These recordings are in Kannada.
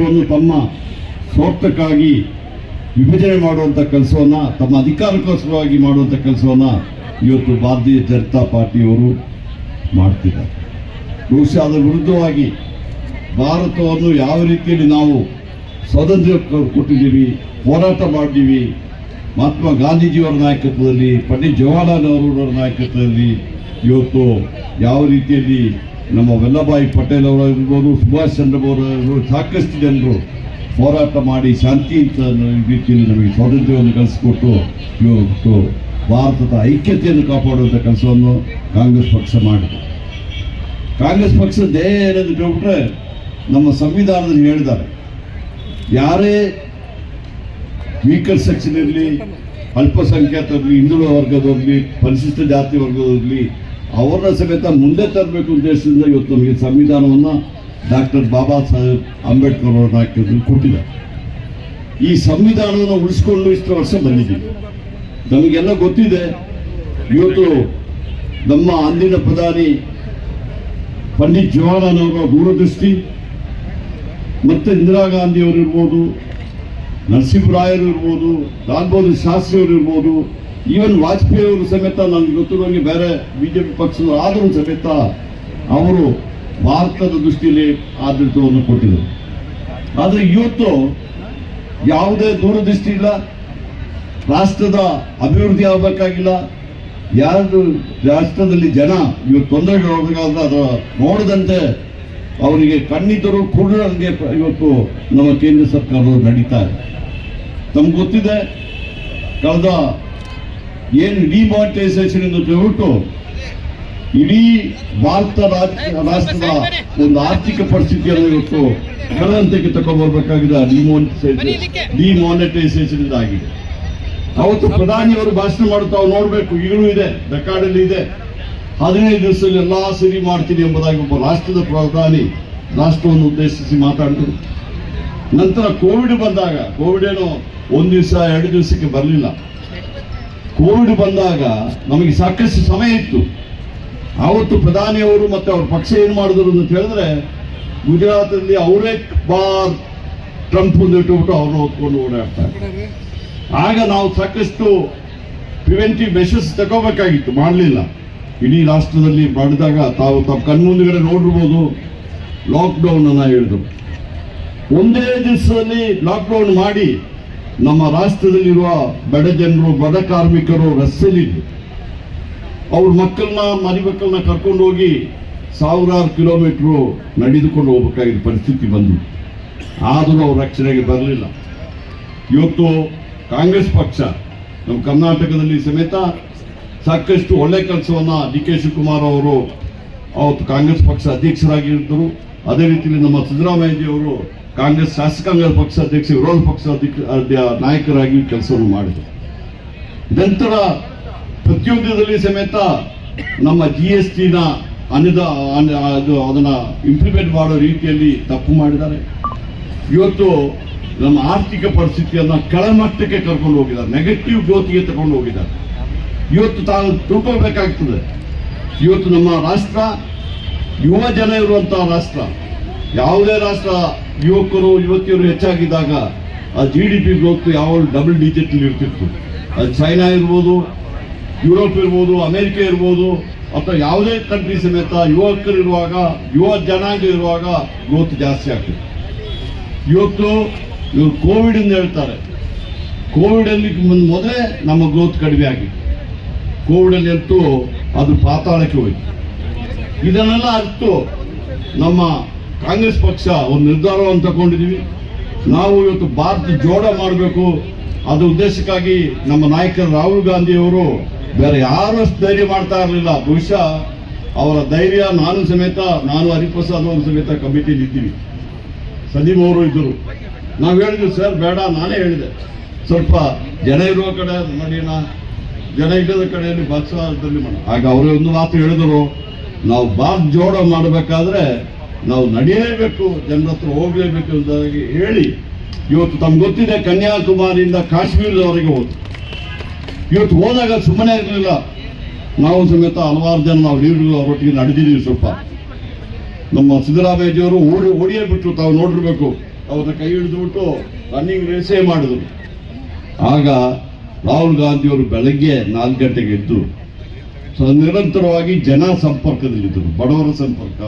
ದೇಶವನ್ನು ತಮ್ಮ ಸ್ವಾರ್ಥಕ್ಕಾಗಿ ವಿಭಜನೆ ಮಾಡುವಂಥ ಕೆಲಸವನ್ನು, ತಮ್ಮ ಅಧಿಕಾರಕ್ಕೋಸ್ಕರವಾಗಿ ಮಾಡುವಂಥ ಕೆಲಸವನ್ನು ಇವತ್ತು ಭಾರತೀಯ ಜನತಾ ಪಾರ್ಟಿಯವರು ಮಾಡ್ತಿದ್ದಾರೆ. ಬಹುಶಃ ಅದರ ವಿರುದ್ಧವಾಗಿ ಭಾರತವನ್ನು ಯಾವ ರೀತಿಯಲ್ಲಿ ನಾವು ಸ್ವಾತಂತ್ರ್ಯ ಕೊಟ್ಟಿದ್ದೀವಿ, ಹೋರಾಟ ಮಾಡಿದ್ದೀವಿ, ಮಹಾತ್ಮ ಗಾಂಧೀಜಿಯವರ ನಾಯಕತ್ವದಲ್ಲಿ, ಪಂಡಿತ್ ಜವಾಹರ್ಲಾಲ್ ನೆಹರೂರವರ ನಾಯಕತ್ವದಲ್ಲಿ ಇವತ್ತು ಯಾವ ರೀತಿಯಲ್ಲಿ ನಮ್ಮ ವಲ್ಲಭಾಯಿ ಪಟೇಲ್ ಅವರು ಇರ್ಬೋದು ಸುಭಾಷ್ ಚಂದ್ರ ಬೋಸ್ ಸಾಕಷ್ಟು ಜನರು ಹೋರಾಟ ಮಾಡಿ ಶಾಂತಿ ಅಂತ ರೀತಿಯಲ್ಲಿ ನಮಗೆ ಸ್ವಾತಂತ್ರ್ಯವನ್ನು ಕಲಿಸಿಕೊಟ್ಟು ಇವತ್ತು ಭಾರತದ ಐಕ್ಯತೆಯನ್ನು ಕಾಪಾಡುವಂಥ ಕೆಲಸವನ್ನು ಕಾಂಗ್ರೆಸ್ ಪಕ್ಷ ಮಾಡಿದೆ. ಕಾಂಗ್ರೆಸ್ ಪಕ್ಷ ಧ್ಯೇಯ ಏನಂತ ಹೇಳ್ಬಿಟ್ರೆ ನಮ್ಮ ಸಂವಿಧಾನದಲ್ಲಿ ಹೇಳಿದ್ದಾರೆ, ಯಾರೇ ವೀಕಲ್ ಸೆಕ್ಷನ್ ಇರಲಿ ಅಲ್ಪಸಂಖ್ಯಾತರಲ್ಲಿ ಹಿಂದುಳಿದ ವರ್ಗದವರಲ್ಲಿ ಪರಿಶಿಷ್ಟ ಜಾತಿ ವರ್ಗದವರಲ್ಲಿ ಅವರನ್ನ ಸಮೇತ ಮುಂದೆ ತರಬೇಕು ಉದ್ದೇಶದಿಂದ ಇವತ್ತು ನಮಗೆ ಸಂವಿಧಾನವನ್ನು ಡಾಕ್ಟರ್ ಬಾಬಾ ಸಾಹೇಬ್ ಅಂಬೇಡ್ಕರ್ ಅವರ ನಾಯಕರು ಕೊಟ್ಟಿದ್ದಾರೆ. ಈ ಸಂವಿಧಾನವನ್ನು ಉಳಿಸ್ಕೊಂಡು ಇಷ್ಟು ವರ್ಷ ಬಂದಿದ್ದೀವಿ. ನಮಗೆಲ್ಲ ಗೊತ್ತಿದೆ, ಇವತ್ತು ನಮ್ಮ ಅಂದಿನ ಪ್ರಧಾನಿ ಪಂಡಿತ್ ಜವಾಹರ್ಲಾಲ್ ಅವರ ದೂರದೃಷ್ಟಿ, ಮತ್ತೆ ಇಂದಿರಾ ಗಾಂಧಿ ಅವರು ಇರ್ಬೋದು ನರಸಿಂಹರಾಯರು ಇರ್ಬೋದು, ಲಾಲ್ ಬಹದ್ದೂರ್ ಶಾಸ್ತ್ರಿ ಅವರು ಇರ್ಬೋದು ಈವನ್ ವಾಜಪೇಯಿ ಅವರು ಸಮೇತ ನನಗೆ ಗೊತ್ತಿರುವಂಗೆ ಬೇರೆ ಬಿಜೆಪಿ ಪಕ್ಷದವರು ಆದರೂ ಸಮೇತ ಅವರು ಭಾರತದ ದೃಷ್ಟಿಯಲ್ಲಿ ಆಡಳಿತವನ್ನು ಕೊಟ್ಟಿದ್ರು. ಆದರೆ ಇವತ್ತು ಯಾವುದೇ ದೂರದೃಷ್ಟಿ ಇಲ್ಲ, ರಾಷ್ಟ್ರದ ಅಭಿವೃದ್ಧಿ ಆಗಬೇಕಾಗಿಲ್ಲ. ಯಾರು ರಾಷ್ಟ್ರದಲ್ಲಿ ಜನ ಇವತ್ತು ತೊಂದರೆಗಳಾದಾಗ ಅದರ ನೋಡದಂತೆ ಅವರಿಗೆ ಕಣ್ಣಿದ್ದರೂ ಕೂಡ ಇವತ್ತು ನಮ್ಮ ಕೇಂದ್ರ ಸರ್ಕಾರದವರು ನಡೀತಾರೆ ತಮ್ಗೆ ಗೊತ್ತಿದೆ, ಕಳೆದ ಏನು ಡಿಮಾನಿಟೈಸೇಷನ್ ಎಂದು ಹೇಳ್ಬಿಟ್ಟು ಇಡೀ ಭಾರತ ರಾಷ್ಟ್ರದ ಒಂದು ಆರ್ಥಿಕ ಪರಿಸ್ಥಿತಿಯನ್ನು ಇವತ್ತು ಕಳೆದಂತಕ್ಕೆ ತಗೊಂಡ್ಬರ್ಬೇಕಾಗಿದೆ ಡಿಮಾನಿಟೈಸೇಷನ್ ಡಿಮಾನಿಟೈಸೇಷನ್ ಆಗಿದೆ ಅವತ್ತು ಪ್ರಧಾನಿಯವರು ಭಾಷಣ ಮಾಡುತ್ತಾ ನೋಡಬೇಕು ನೋಡ್ಬೇಕು. ಈಗಲೂ ಇದೆ ರೆಕಾರ್ಡಲ್ಲಿ ಇದೆ. ಹದಿನೈದು ದಿವಸದಲ್ಲಿ ಎಲ್ಲಾ ಸರಿ ಮಾಡ್ತೀನಿ ಎಂಬುದಾಗಿ ಒಬ್ಬ ರಾಷ್ಟ್ರದ ಪ್ರಧಾನಿ ರಾಷ್ಟ್ರವನ್ನು ಉದ್ದೇಶಿಸಿ ಮಾತಾಡಿದರು. ನಂತರ ಕೋವಿಡ್ ಬಂದಾಗ ಕೋವಿಡ್ ಏನು ಒಂದು ದಿವಸ ಎರಡು ದಿವಸಕ್ಕೆ ಬರಲಿಲ್ಲ. ಕೋವಿಡ್ ಬಂದಾಗ ನಮಗೆ ಸಾಕಷ್ಟು ಸಮಯ ಇತ್ತು. ಆವತ್ತು ಪ್ರಧಾನಿಯವರು ಮತ್ತು ಅವ್ರ ಪಕ್ಷ ಏನು ಮಾಡಿದ್ರು ಅಂತ ಹೇಳಿದ್ರೆ ಗುಜರಾತಲ್ಲಿ ಅವರೇ ಬಾರ್ ಟ್ರಂಪ್ ಒಂದು ಇಟ್ಟುಬಿಟ್ಟು ಅವ್ರನ್ನ ಹೊತ್ಕೊಂಡು ಓಡಾಡ್ತಾರೆ ಆಗ ನಾವು ಸಾಕಷ್ಟು ಪ್ರಿವೆಂಟಿವ್ ಮೆಷರ್ಸ್ ತಗೋಬೇಕಾಗಿತ್ತು, ಮಾಡಲಿಲ್ಲ. ಇಡೀ ರಾಷ್ಟ್ರದಲ್ಲಿ ಮಾಡಿದಾಗ ತಾವು ತಾವು ಕಣ್ಮುಂದುಗಡೆ ನೋಡಿರ್ಬೋದು ಲಾಕ್ಡೌನ್ ಅನ್ನ ಹೇಳಿದ್ರು. ಒಂದೇ ದಿವಸದಲ್ಲಿ ಲಾಕ್ಡೌನ್ ಮಾಡಿ ನಮ್ಮ ರಾಷ್ಟ್ರದಲ್ಲಿರುವ ಬಡ ಜನರು, ಬಡ ಕಾರ್ಮಿಕರು ರಸ್ತೆಯಲ್ಲಿದ್ದು ಅವ್ರ ಮಕ್ಕಳನ್ನ, ಮರಿ ಮಕ್ಕಳನ್ನ ಕರ್ಕೊಂಡು ಹೋಗಿ ಸಾವಿರಾರು ಕಿಲೋಮೀಟ್ರು ನಡೆದುಕೊಂಡು ಹೋಗ್ಬೇಕಾಗಿದ್ದ ಪರಿಸ್ಥಿತಿ ಬಂದು. ಆದರೂ ಅವ್ರ ರಕ್ಷಣೆಗೆ ಬರಲಿಲ್ಲ. ಇವತ್ತು ಕಾಂಗ್ರೆಸ್ ಪಕ್ಷ ನಮ್ಮ ಕರ್ನಾಟಕದಲ್ಲಿ ಸಮೇತ ಸಾಕಷ್ಟು ಒಳ್ಳೆ ಕೆಲಸವನ್ನ ಡಿ ಕೆ ಶಿವಕುಮಾರ್ ಅವರು, ಅವತ್ತು ಕಾಂಗ್ರೆಸ್ ಪಕ್ಷ ಅಧ್ಯಕ್ಷರಾಗಿದ್ದರು. ಅದೇ ರೀತಿಯಲ್ಲಿ ನಮ್ಮ ಸಿದ್ದರಾಮಯ್ಯಜಿ ಅವರು ಕಾಂಗ್ರೆಸ್ ಶಾಸಕಾಂಗ ಪಕ್ಷ ಅಧ್ಯಕ್ಷ, ವಿರೋಧ ಪಕ್ಷ ನಾಯಕರಾಗಿ ಕೆಲಸವನ್ನು ಮಾಡಿದರು. ನಂತರ ಪ್ರತಿಯೊಂದರಲ್ಲಿ ಸಮೇತ ನಮ್ಮ ಜಿ ಎಸ್ ಟಿನ ಅನುದ, ಅನ್- ಅದು, ಅದನ್ನ ಇಂಪ್ಲಿಮೆಂಟ್ ಮಾಡೋ ರೀತಿಯಲ್ಲಿ ತಪ್ಪು ಮಾಡಿದ್ದಾರೆ. ಇವತ್ತು ನಮ್ಮ ಆರ್ಥಿಕ ಪರಿಸ್ಥಿತಿಯನ್ನು ಕೆಳಮಟ್ಟಕ್ಕೆ ಕರ್ಕೊಂಡು ಹೋಗಿದ್ದಾರೆ. ನೆಗೆಟಿವ್ ಗ್ರೋತ್ಗೆ ತಗೊಂಡು ಹೋಗಿದ್ದಾರೆ. ಇವತ್ತು ತಾನು ತಿಳ್ಕೊಳ್ಬೇಕಾಗ್ತದೆ. ಇವತ್ತು ನಮ್ಮ ರಾಷ್ಟ್ರ ಯುವ ಜನ ಇರುವಂತಹ ರಾಷ್ಟ್ರ, ಯಾವುದೇ ರಾಷ್ಟ್ರ ಯುವಕರು, ಯುವತಿಯರು ಹೆಚ್ಚಾಗಿದ್ದಾಗ ಆ ಜಿ ಡಿ ಪಿ ಗ್ರೋತ್ ಯಾವ ಡಬಲ್ ಡಿಜಿಟ್ ಇರ್ತಿತ್ತು. ಅದು ಚೈನಾ ಇರ್ಬೋದು ಯುರೋಪ್ ಇರ್ಬೋದು ಅಮೆರಿಕ ಇರ್ಬೋದು, ಅಥವಾ ಯಾವುದೇ ಕಂಟ್ರಿ ಸಮೇತ ಯುವಕರು ಇರುವಾಗ, ಯುವ ಜನಾಂಗ ಇರುವಾಗ ಗ್ರೋತ್ ಜಾಸ್ತಿ ಆಗ್ತದೆ ಇವತ್ತು ಇವರು ಕೋವಿಡ್ ಅಂತ ಹೇಳ್ತಾರೆ. ಕೋವಿಡ್ ಅಲ್ಲಿ ಮುಂದೆ ಮೊದಲೇ ನಮ್ಮ ಗ್ರೋತ್ ಕಡಿಮೆ ಆಗಿತ್ತು. ಕೋವಿಡ್ ಅಲ್ಲಿ ಅಂತೂ ಅದು ಪಾತಾಳಕ್ಕೆ ಹೋಯ್ತು. ಇದನ್ನೆಲ್ಲ ಅರ್ತು ನಮ್ಮ ಕಾಂಗ್ರೆಸ್ ಪಕ್ಷ ಒಂದು ನಿರ್ಧಾರವನ್ನು ತಗೊಂಡಿದ್ದೀವಿ. ನಾವು ಇವತ್ತು ಭಾರತ ಜೋಡ ಮಾಡಬೇಕು. ಅದು ಉದ್ದೇಶಕ್ಕಾಗಿ ನಮ್ಮ ನಾಯಕ ರಾಹುಲ್ ಗಾಂಧಿ ಅವರು ಬೇರೆ ಯಾರು ಅಷ್ಟು ಧೈರ್ಯ ಮಾಡ್ತಾ ಇರಲಿಲ್ಲ. ಬಹುಶಃ ಅವರ ಧೈರ್ಯ ನಾನು ಸಮೇತ, ನಾನು ಹರಿಪ್ರಸಾದ್ ಅವರು ಸಮೇತ ಕಮಿಟಿಯಲ್ಲಿ ಇದ್ದೀವಿ ಸಂದೀಪ್ ಅವರು ಇದ್ದರು. ನಾವು ಹೇಳಿದ್ವಿ, ಸರ್, ಬೇಡ, ನಾನೇ ಹೇಳಿದೆ. ಸ್ವಲ್ಪ ಜನ ಇರುವ ಕಡೆ ಮಾಡೋಣ. ಜನ ಇಲ್ಲದ ಕಡೆಯಲ್ಲಿ ಬಸ್ಸದಲ್ಲಿ ಮಾಡ ಆಗ ಅವರು ಒಂದು ಮಾತು ಹೇಳಿದರು. ನಾವು ಬಾಗ್ ಜೋಡ ಮಾಡಬೇಕಾದ್ರೆ ನಾವು ನಡೆಯಲೇಬೇಕು ಜನರ ಹತ್ರ ಹೋಗಲೇಬೇಕು ಅಂತ ಹೇಳಿ ಇವತ್ತು ತಮ್ಗೆ ಗೊತ್ತಿದೆ ಕನ್ಯಾಕುಮಾರಿಯಿಂದ ಕಾಶ್ಮೀರದವರೆಗೆ ಹೋದ್ರು. ಇವತ್ತು ಹೋದಾಗ ಸುಮ್ಮನೆ ಇರಲಿಲ್ಲ. ನಾವು ಸಮೇತ ಹಲವಾರು ಜನ ನಾವು ಲೀಡರ್ಗಳು ಅವರೊಟ್ಟಿಗೆ ನಡೆದಿದ್ದೀವಿ ಸ್ವಲ್ಪ. ನಮ್ಮ ಸಿದ್ದರಾಮಯ್ಯಜಿಯವರು ಓಡಿ ಓಡಿಯೇ ಬಿಟ್ಟರು ತಾವು ನೋಡಿರ್ಬೇಕು. ಅವ್ರನ್ನ ಕೈ ಹಿಡಿದ್ಬಿಟ್ಟು ರನ್ನಿಂಗ್ ರೇಸೇ ಮಾಡಿದ್ರು. ಆಗ ರಾಹುಲ್ ಗಾಂಧಿಯವರು ಬೆಳಗ್ಗೆ ನಾಲ್ಕು ಗಂಟೆಗೆ ಎದ್ದು ಸ- ನಿರಂತರವಾಗಿ ಜನ ಸಂಪರ್ಕದಲ್ಲಿದ್ದರು. ಬಡವರ ಸಂಪರ್ಕ,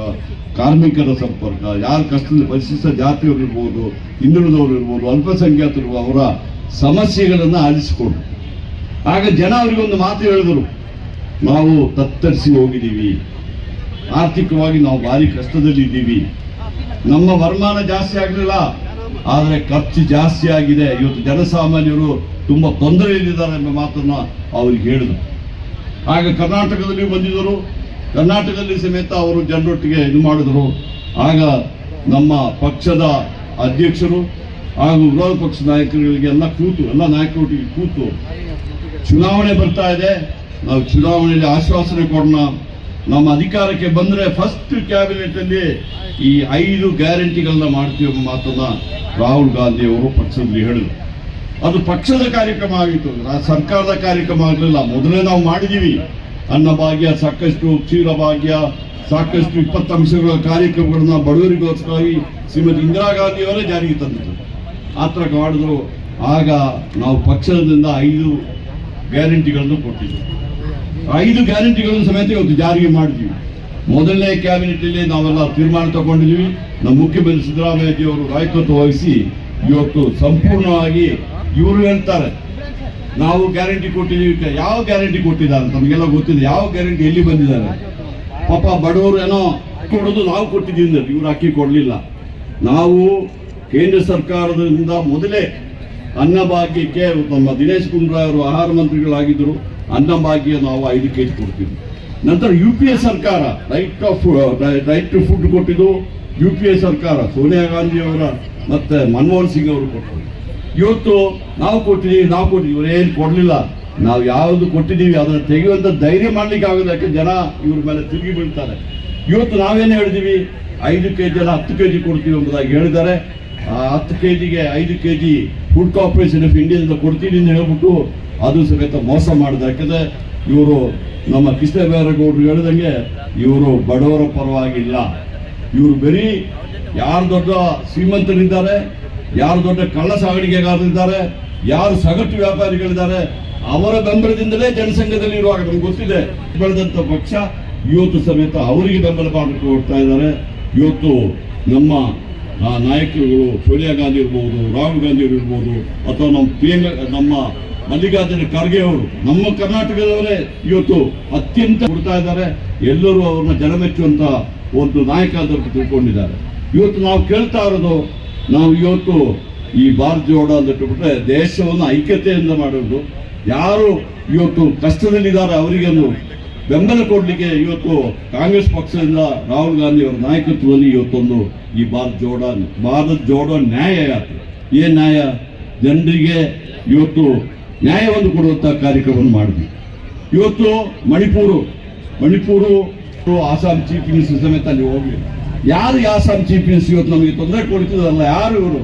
ಕಾರ್ಮಿಕರ ಸಂಪರ್ಕ, ಯಾರು ಕಷ್ಟದಲ್ಲಿ ಪರಿಶಿಷ್ಟ ಜಾತಿಯವರು ಇರ್ಬೋದು ಹಿಂದುಳಿದವರು ಇರ್ಬೋದು ಅಲ್ಪಸಂಖ್ಯಾತರು ಅವರ ಸಮಸ್ಯೆಗಳನ್ನು ಆಲಿಸಿಕೊಂಡ್ರು. ಆಗ ಜನ ಅವರಿಗೊಂದು ಮಾತು ಹೇಳಿದರು. ನಾವು ತತ್ತರಿಸಿ ಹೋಗಿದ್ದೀವಿ. ಆರ್ಥಿಕವಾಗಿ ನಾವು ಭಾರಿ ಕಷ್ಟದಲ್ಲಿದ್ದೀವಿ ನಮ್ಮ ವರಮಾನ ಜಾಸ್ತಿ ಆಗಲಿಲ್ಲ. ಆದರೆ ಖರ್ಚು ಜಾಸ್ತಿ ಆಗಿದೆ. ಇವತ್ತು ಜನಸಾಮಾನ್ಯರು ತುಂಬ ತೊಂದರೆಯಲ್ಲಿದ್ದಾರೆ ಎಂಬ ಮಾತನ್ನು ಅವ್ರಿಗೆ ಹೇಳಿದರು. ಆಗ ಕರ್ನಾಟಕದಲ್ಲಿ ಬಂದಿದ್ದರು. ಕರ್ನಾಟಕದಲ್ಲಿ ಸಮೇತ ಅವರು ಜನರೊಟ್ಟಿಗೆ ಇದು ಮಾಡಿದರು. ಆಗ ನಮ್ಮ ಪಕ್ಷದ ಅಧ್ಯಕ್ಷರು ಹಾಗೂ ವಿರೋಧ ಪಕ್ಷ ನಾಯಕರುಗಳಿಗೆ ಎಲ್ಲ ಕೂತು, ಎಲ್ಲ ನಾಯಕರೊಟ್ಟಿಗೆ ಕೂತು ಚುನಾವಣೆ ಬರ್ತಾ ಇದೆ. ನಾವು ಚುನಾವಣೆಯಲ್ಲಿ ಆಶ್ವಾಸನೆ ಕೊಡೋಣ. ನಮ್ಮ ಅಧಿಕಾರಕ್ಕೆ ಬಂದರೆ ಫಸ್ಟ್ ಕ್ಯಾಬಿನೆಟ್ ಅಲ್ಲಿ ಈ ಐದು ಗ್ಯಾರಂಟಿಗಳನ್ನ ಮಾಡ್ತೀವಿ ಎಂಬ ಮಾತನ್ನ ರಾಹುಲ್ ಗಾಂಧಿ ಅವರು ಪಕ್ಷದಲ್ಲಿ ಹೇಳಿದರು. ಅದು ಪಕ್ಷದ ಕಾರ್ಯಕ್ರಮ ಆಗಿತ್ತು. ಸರ್ಕಾರದ ಕಾರ್ಯಕ್ರಮ ಆಗಲಿಲ್ಲ. ಮೊದಲೇ ನಾವು ಮಾಡಿದೀವಿ. ಅನ್ನಭಾಗ್ಯ ಸಾಕಷ್ಟು ಕ್ಷೀರ ಭಾಗ್ಯ, ಸಾಕಷ್ಟು ಇಪ್ಪತ್ತು ಅಂಶಗಳ ಕಾರ್ಯಕ್ರಮಗಳನ್ನ ಬಡವರಿಗೋಸ್ಕರವಾಗಿ ಶ್ರೀಮತಿ ಇಂದಿರಾ ಗಾಂಧಿ ಅವರೇ ಜಾರಿಗೆ ತಂದಿದ್ದರು ಆ ಥರ ಮಾಡಿದ್ರು. ಆಗ ನಾವು ಪಕ್ಷದಿಂದ ಐದು ಗ್ಯಾರಂಟಿಗಳನ್ನು ಕೊಟ್ಟಿದ್ವಿ. ಐದು ಗ್ಯಾರಂಟಿಗಳನ್ನು ಸಮೇತ ಇವತ್ತು ಜಾರಿಗೆ ಮಾಡಿದ್ವಿ. ಮೊದಲನೇ ಕ್ಯಾಬಿನೆಟ್ ಅಲ್ಲಿ ನಾವೆಲ್ಲ ತೀರ್ಮಾನ ತಗೊಂಡಿದ್ವಿ. ನಮ್ಮ ಮುಖ್ಯಮಂತ್ರಿ ಸಿದ್ದರಾಮಯ್ಯ ಅವರು ನಾಯಕತ್ವ ವಹಿಸಿ ಇವತ್ತು ಸಂಪೂರ್ಣವಾಗಿ ಇವರು ಹೇಳ್ತಾರೆ. ನಾವು ಗ್ಯಾರಂಟಿ ಕೊಟ್ಟಿದ್ದೀವಿ ಯಾವ ಗ್ಯಾರಂಟಿ ಕೊಟ್ಟಿದ್ದಾರೆ? ನಮಗೆಲ್ಲ ಗೊತ್ತಿದೆ. ಯಾವ ಗ್ಯಾರಂಟಿ ಎಲ್ಲಿ ಬಂದಿದ್ದಾರೆ? ಪಾಪ ಬಡವರು ಏನೋ ಕೊಡೋದು ನಾವು ಕೊಟ್ಟಿದ್ದೀವಿ ಇವರು ಇವ್ರು ಅಕ್ಕಿ ಕೊಡಲಿಲ್ಲ. ನಾವು ಕೇಂದ್ರ ಸರ್ಕಾರದಿಂದ ಮೊದಲೇ ಅನ್ನಭಾಗ್ಯಕ್ಕೆ ನಮ್ಮ ದಿನೇಶ್ ಗುಂಡೂರಾವ್ ಅವರು ಆಹಾರ ಮಂತ್ರಿಗಳಾಗಿದ್ದರು. ಅನ್ನಭಾಗ್ಯ ನಾವು ಐದು ಕೆ ಜಿ ಕೊಡ್ತೀವಿ. ನಂತರ ಯು ಪಿ ಎ ಸರ್ಕಾರ right of right to food ಕೊಟ್ಟಿದ್ದು ಯು ಪಿ ಎ ಸರ್ಕಾರ, ಸೋನಿಯಾ ಗಾಂಧಿ ಅವರ ಮತ್ತೆ ಮನಮೋಹನ್ ಸಿಂಗ್ ಅವರು ಕೊಟ್ಟರು. ಇವತ್ತು ನಾವು ಕೊಟ್ಟಿದ್ದೀವಿ ನಾವು ಕೊಟ್ಟಿದ್ದೀವಿ ಇವ್ರು ಏನು ಕೊಡಲಿಲ್ಲ. ನಾವು ಯಾವುದು ಕೊಟ್ಟಿದ್ದೀವಿ ಅದನ್ನು ತೆಗೆಯುವಂಥ ಧೈರ್ಯ ಮಾಡ್ಲಿಕ್ಕೆ ಆಗೋದಕ್ಕೆ ಜನ ಇವ್ರ ಮೇಲೆ ತಿರುಗಿ ಬೀಳ್ತಾರೆ. ಇವತ್ತು ನಾವೇನು ಹೇಳಿದೀವಿ? ಐದು ಕೆ ಜಿ ಅಲ್ಲ ಹತ್ತು ಕೆ ಜಿ ಕೊಡ್ತೀವಿ ಎಂಬುದಾಗಿ ಹೇಳಿದ್ದಾರೆ. ಆ ಹತ್ತು ಕೆ ಜಿಗೆ ಐದು K G food corporation of ಇಂಡಿಯಾದಿಂದ ಕೊಡ್ತೀನಿ ಅಂತ ಹೇಳ್ಬಿಟ್ಟು ಅದು ಸಮೇತ ಮೋಸ ಮಾಡಿದೆ ಯಾಕಂದರೆ ಇವರು ನಮ್ಮ ಕೃಷ್ಣ ಬೇರೆಗೌಡರು ಹೇಳಿದಂಗೆ ಇವರು ಬಡವರ ಪರವಾಗಿಲ್ಲ. ಇವರು ಬರೀ ಯಾರು ದೊಡ್ಡ ಶ್ರೀಮಂತರಿದ್ದಾರೆ, ಯಾರು ದೊಡ್ಡ ಕಳ್ಳ ಸಾಗಾಣಿಕೆಗಾರರಿದ್ದಾರೆ ಯಾರು ಸಗಟು ವ್ಯಾಪಾರಿಗಳಿದ್ದಾರೆ, ಅವರ ಬೆಂಬಲದಿಂದಲೇ ಜನಸಂಘದಲ್ಲಿ ಇರುವಾಗ ನಮ್ಗೆ ಗೊತ್ತಿದೆ. ಬೆಳೆದಂತ ಪಕ್ಷ ಇವತ್ತು ಸಮೇತ ಅವರಿಗೆ ಬೆಂಬಲ ಮಾಡಲಿಕ್ಕೆ ಹೋಗ್ತಾ ಇದ್ದಾರೆ. ಇವತ್ತು ನಮ್ಮ ನಾಯಕರುಗಳು ಸೋನಿಯಾ ಗಾಂಧಿ ಇರ್ಬೋದು, ರಾಹುಲ್ ಗಾಂಧಿ ಇರ್ಬೋದು, ಅಥವಾ ನಮ್ಮ ಪ್ರಿಯಾಂಕ, ನಮ್ಮ ಮಲ್ಲಿಕಾರ್ಜುನ ಖರ್ಗೆ ಅವರು, ನಮ್ಮ ಕರ್ನಾಟಕದವರೇ ಇವತ್ತು ಅತ್ಯಂತ ಕೊಡ್ತಾ ಇದ್ದಾರೆ. ಎಲ್ಲರೂ ಅವ್ರನ್ನ ಜನಮೆಚ್ಚುವಂತ ಒಂದು ನಾಯಕ ಅಂತ ತಿಳ್ಕೊಂಡಿದ್ದಾರೆ. ಇವತ್ತು ನಾವು ಕೇಳ್ತಾ ಇರೋದು, ನಾವು ಇವತ್ತು ಈ ಭಾರತ್ ಜೋಡ ಅಂತ ಬಿಟ್ರೆ ದೇಶವನ್ನು ಐಕ್ಯತೆಯಿಂದ ಮಾಡೋದು ಯಾರು ಇವತ್ತು ಕಷ್ಟದಲ್ಲಿದ್ದಾರೆ ಅವರಿಗೊಂದು ಬೆಂಬಲ ಕೊಡಲಿಕ್ಕೆ ಇವತ್ತು ಕಾಂಗ್ರೆಸ್ ಪಕ್ಷದಿಂದ ರಾಹುಲ್ ಗಾಂಧಿ ಅವರ ನಾಯಕತ್ವದಲ್ಲಿ ಇವತ್ತೊಂದು ಈ ಭಾರತ್ ಜೋಡ, ಭಾರತ್ ಜೋಡೋ ನ್ಯಾಯ ಯಾತ್ರೆ. ಏನ್ ನ್ಯಾಯ? ಜನರಿಗೆ ಇವತ್ತು ನ್ಯಾಯವನ್ನು ಕೊಡುವಂಥ ಕಾರ್ಯಕ್ರಮವನ್ನು ಮಾಡಿದ್ವಿ. ಇವತ್ತು ಮಣಿಪುರು ಮಣಿಪುರು, ಆಸಾಂ ಚೀಫ್ ಮಿನಿಸ್ಟರ್ ಸಮೇತ ಅಲ್ಲಿ ಹೋಗ್ಲಿ ಯಾರು ಆಸಾಮ್ ಆಸಾಂ ಚೀಫ್ ಮಿನಿಸ್ಟರ್ ಇವತ್ತು ನಮಗೆ ತೊಂದರೆ ಕೊಡ್ತಿದ್ರಲ್ಲ? ಯಾರು ಇವರು?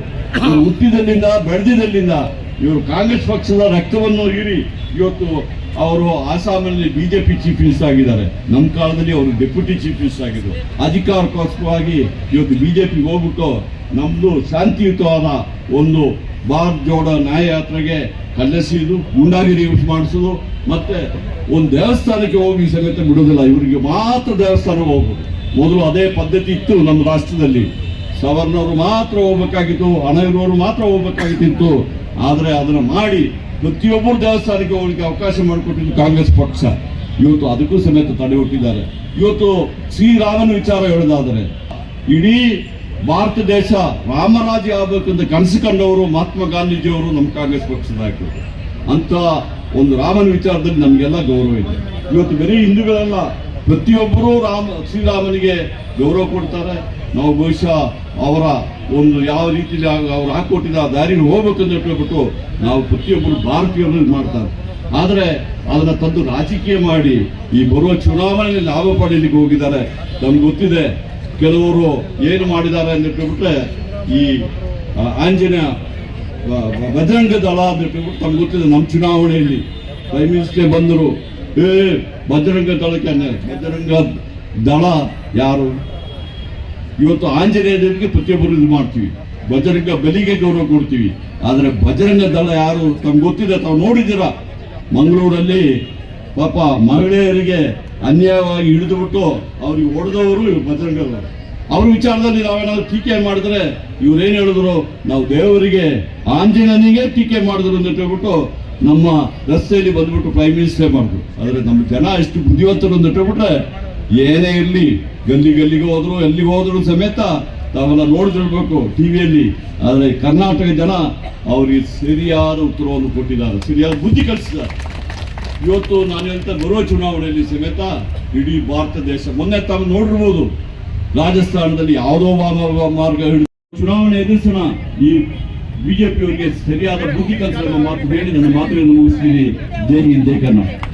ಹುಟ್ಟಿದಲ್ಲಿಂದ ಬೆಳೆದಿದ್ದಲ್ಲಿಂದ ಇವರು ಕಾಂಗ್ರೆಸ್ ಪಕ್ಷದ ರಕ್ತವನ್ನು ಹೀರಿ ಇವತ್ತು ಅವರು ಆಸಾಮಲ್ಲಿ ಬಿಜೆಪಿ ಚೀಫ್ ಮಿನಿಸ್ಟರ್ ಆಗಿದ್ದಾರೆ. ನಮ್ಮ ಕಾಲದಲ್ಲಿ ಅವರು ಡೆಪ್ಯೂಟಿ ಚೀಫ್ ಮಿನಿಸ್ಟರ್ ಆಗಿದ್ರು. ಅಧಿಕಾರಕ್ಕೋಸ್ಕರವಾಗಿ ಇವತ್ತು ಬಿಜೆಪಿಗೆ ಹೋಗ್ಬಿಟ್ಟು ನಮ್ಮದು ಶಾಂತಿಯುತವಾದ ಒಂದು ಭಾರತ್ ಜೋಡ ನ್ಯಾಯಯಾತ್ರೆಗೆ ಯಾತ್ರೆಗೆ ಗುಂಡಾಗಿರಿ ಯೂಸ್ ಮಾಡಿಸೋದು, ಮತ್ತೆ ಒಂದು ದೇವಸ್ಥಾನಕ್ಕೆ ಹೋಗಿ ಸಮೇತ ಬಿಡೋದಿಲ್ಲ. ಇವರಿಗೆ ಮಾತ್ರ ದೇವಸ್ಥಾನ ಹೋಗ್ಬೋದು. ಮೊದಲು ಅದೇ ಪದ್ಧತಿ ಇತ್ತು ನಮ್ಮ ರಾಷ್ಟ್ರದಲ್ಲಿ. ಸವರ್ಣವರು ಮಾತ್ರ ಹೋಗ್ಬೇಕಾಗಿತ್ತು ಹಣ ಇರುವವರು ಮಾತ್ರ ಹೋಗ್ಬೇಕಾಗಿತ್ತು ಆದರೆ ಅದನ್ನ ಮಾಡಿ ಪ್ರತಿಯೊಬ್ಬರು ದೇವಸ್ಥಾನಕ್ಕೆ ಹೋಗ್ಲಿಕ್ಕೆ ಅವಕಾಶ ಮಾಡಿಕೊಟ್ಟಿದ್ದು ಕಾಂಗ್ರೆಸ್ ಪಕ್ಷ. ಇವತ್ತು ಅದಕ್ಕೂ ಸಮೇತ ತಡೆ ಹುಟ್ಟಿದ್ದಾರೆ. ಇವತ್ತು ಶ್ರೀರಾಮನ ವಿಚಾರ ಹೇಳೋದಾದರೆ, ಇಡೀ ಭಾರತ ದೇಶ ರಾಮರಾಜ್ಯ ಆಗಬೇಕಂತ ಕನಸು ಕಂಡವರು ಮಹಾತ್ಮ ಗಾಂಧೀಜಿಯವರು ನಮ್ಮ ಕಾಂಗ್ರೆಸ್ ಪಕ್ಷದ ನಾಯಕರು. ಅಂತ ಒಂದು ರಾಮನ ವಿಚಾರದಲ್ಲಿ ನಮಗೆಲ್ಲ ಗೌರವ ಇದೆ. ಇವತ್ತು ಬರೀ ಹಿಂದೂಗಳೆಲ್ಲ ಪ್ರತಿಯೊಬ್ಬರೂ ರಾಮ, ಶ್ರೀರಾಮನಿಗೆ ಗೌರವ ಕೊಡ್ತಾರೆ. ನಾವು ಬಹುಶಃ ಅವರ ಒಂದು ಯಾವ ರೀತಿಯಲ್ಲಿ ಅವ್ರು ಹಾಕೊಟ್ಟಿದ್ದ ಆ ದಾರಿ ಹೋಗ್ಬೇಕಂತ ಹೇಳ್ಬಿಟ್ಟು ನಾವು ಪ್ರತಿಯೊಬ್ಬರು ಭಾರತೀಯರು ಮಾಡ್ತಾರೆ. ಆದರೆ ಅದನ್ನು ತಂದು ರಾಜಕೀಯ ಮಾಡಿ ಈ ಬರುವ ಚುನಾವಣೆಯಲ್ಲಿ ಲಾಭ ಪಡೆಯಲಿಕ್ಕೆ ಹೋಗಿದ್ದಾರೆ. ನಮ್ಗೆ ಗೊತ್ತಿದೆ ಕೆಲವರು ಏನು ಮಾಡಿದ್ದಾರೆ ಅಂತ ಹೇಳ್ಬಿಟ್ರೆ ಈ ಆಂಜನೇಯ ಬಜರಂಗ ದಳ ಅಂತ ಹೇಳ್ಬಿಟ್ಟು ತಮ್ಗೆ ಗೊತ್ತಿದೆ ನಮ್ಮ ಚುನಾವಣೆಯಲ್ಲಿ. ಪ್ರೈಮ್ ಮಿನಿಸ್ಟರ್ ಬಂದರು. ಏ ಬಜರಂಗ ದಳಕ್ಕೆ. ಬಜರಂಗ ದಳ ಯಾರು? ಇವತ್ತು ಆಂಜನೇಯ ದೇವರಿಗೆ ಪ್ರತಿಯೊಬ್ಬರು ಇದು ಮಾಡ್ತೀವಿ. ಬಜರಂಗ ಬಲಿಗೆ ಗೌರವ ಕೊಡ್ತೀವಿ. ಆದರೆ ಬಜರಂಗ ದಳ ಯಾರು? ತಮ್ಗೆ ಗೊತ್ತಿದೆ, ತಾವು ನೋಡಿದ್ದೀರ? ಮಂಗಳೂರಲ್ಲಿ ಪಾಪ ಮಹಿಳೆಯರಿಗೆ ಅನ್ಯಾಯವಾಗಿ ಹಿಡಿದುಬಿಟ್ಟು ಅವ್ರಿಗೆ ಹೊಡೆದವರು ಬಜರಂಗ ದಳ. ಅವ್ರ ವಿಚಾರದಲ್ಲಿ ನಾವೇನಾದ್ರು ಟೀಕೆ ಮಾಡಿದ್ರೆ ಇವ್ರೇನ್ ಹೇಳಿದ್ರು? ನಾವು ದೇವರಿಗೆ ಆಂಜನೇಯನಿಗೆ ಟೀಕೆ ಮಾಡಿದ್ರು ಅಂತ ಹೇಳ್ಬಿಟ್ಟು ನಮ್ಮ ರಸ್ತೆಯಲ್ಲಿ ಬಂದ್ಬಿಟ್ಟು ಪ್ರೈಮ್ ಮಿನಿಸ್ಟರ್ ಮಾಡಿದ್ರು. ಆದರೆ ನಮ್ಮ ಜನ ಎಷ್ಟು ಬುದ್ಧಿವಂತರು ಅಂತ ಏನೇ ಇರಲಿ, ಗಲ್ಲಿ ಗಲ್ಲಿಗೆ ಹೋದ್ರು, ಎಲ್ಲಿಗೆ ಹೋದ್ರು ಸಮೇತ ತಾವೆಲ್ಲ ನೋಡ್ತಿರ್ಬೇಕು ಟಿವಿಯಲ್ಲಿ. ಆದರೆ ಕರ್ನಾಟಕ ಜನ ಅವ್ರಿಗೆ ಸರಿಯಾದ ಉತ್ತರವನ್ನು ಕೊಟ್ಟಿದ್ದಾರೆ, ಸರಿಯಾದ ಬುದ್ಧಿ ಕಲಿಸಿದ್ದಾರೆ. ಇವತ್ತು ನಾನು ಹೇಳ್ತಾ ಬರುವ ಚುನಾವಣೆಯಲ್ಲಿ ಸಮೇತ ಇಡೀ ಭಾರತ ದೇಶ, ಮೊನ್ನೆ ತಾವು ನೋಡಿರ್ಬೋದು ರಾಜಸ್ಥಾನದಲ್ಲಿ ಯಾವುದೋ ಮಾರ್ಗ ಹಿಡಿದು. ಚುನಾವಣೆ ಎದುರಿಸೋಣ. ಈ ಬಿಜೆಪಿಯವರಿಗೆ ಸರಿಯಾದ ಬುದ್ಧಿ ಕಲಿಸುವ ಮಾತು ಹೇಳಿ ನನ್ನ ಮಾತುಗಳನ್ನು ಮುಗಿಸ್ತೀನಿ. ಜೈ ಹಿಂದ್ ಜೈ ಕರ್ನಾಟಕ.